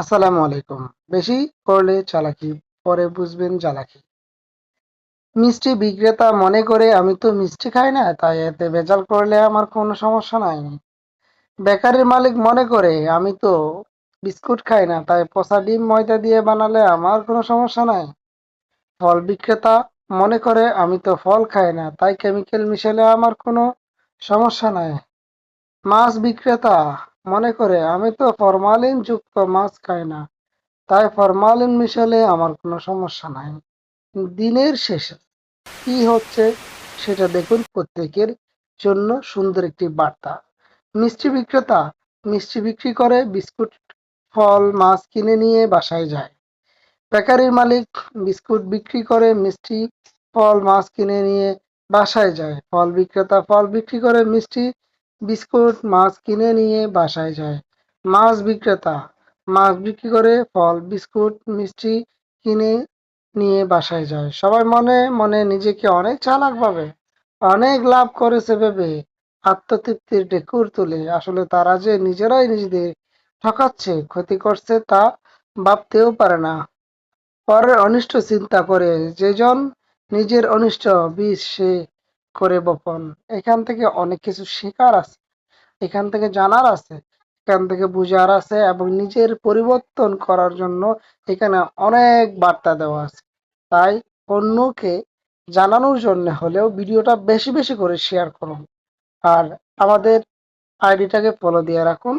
আসসালামু আলাইকুম। বেশি করলে চালাকি, পরে বুঝবেন জ্বালাকি। মিষ্টি বিক্রেতা মনে করে, আমি তো মিষ্টি খাই না, তাই এতে ভেজাল করলে আমার কোনো সমস্যা নাই। বেকারির মালিক মনে করে, আমি তো বিস্কুট খাই না, তাই পচা ডিম, ময়দা দিয়ে বানালে আমার কোনো সমস্যা নাই। ফল বিক্রেতা মনে করে, আমি তো ফল খাই না, তাই কেমিক্যাল মিশালে আমার কোনো সমস্যা নাই। মাছ বিক্রেতা মনে করে, আমি তো ফরমালিন যুক্ত মাছ খাই না, তাই ফরমালিন মিশালে আমার কোনো সমস্যা নাই। দিনের শেষে কি হচ্ছে সেটা দেখুন প্রত্যেকের জন্য সুন্দর একটি বার্তা। মিষ্টি বিক্রেতা মিষ্টি বিক্রি করে, বিস্কুট, ফল, মাছ কিনে নিয়ে বাসায় যায়। বেকারির মালিক বিস্কুট বিক্রি করে, মিষ্টি, ফল, মাছ কিনে নিয়ে বাসায় যায়। ফল বিক্রেতা ফল বিক্রি করে, মিষ্টি বিস্কুট, মাছ কিনে নিয়ে বাসায় যায়। মাছ বিক্রেতা, মাছ বিক্রি করে ফল, বিস্কুট, মিষ্টি কিনে নিয়ে বাসায় যায়। সবাই মনে মনে নিজেকে অনেক চালাক ভাবে, অনেক লাভ করেছে ভেবে আত্মতৃপ্তির ঢেকুর তুলে। আসলে তারা যে নিজেরাই নিজেদের ঠকাচ্ছে, ক্ষতি করছে তা ভাবতেও পারে না। পরের অনিষ্ট চিন্তা করে, যেজন নিজের অনিষ্ট, বিষ সে করে বপন। এখান থেকে অনেক কিছু শেখার আছে। এখান থেকে জানার আছে। এখান থেকে বুঝার আছে এবং নিজের পরিবর্তন করার জন্য এখানে অনেক বার্তা দেওয়া আছে। তাই অন্যকে জানানোর জন্য হলেও ভিডিওটা বেশি বেশি করে শেয়ার করুন। আর আমাদের আইডিটাকে ফলো দিয়ে রাখুন।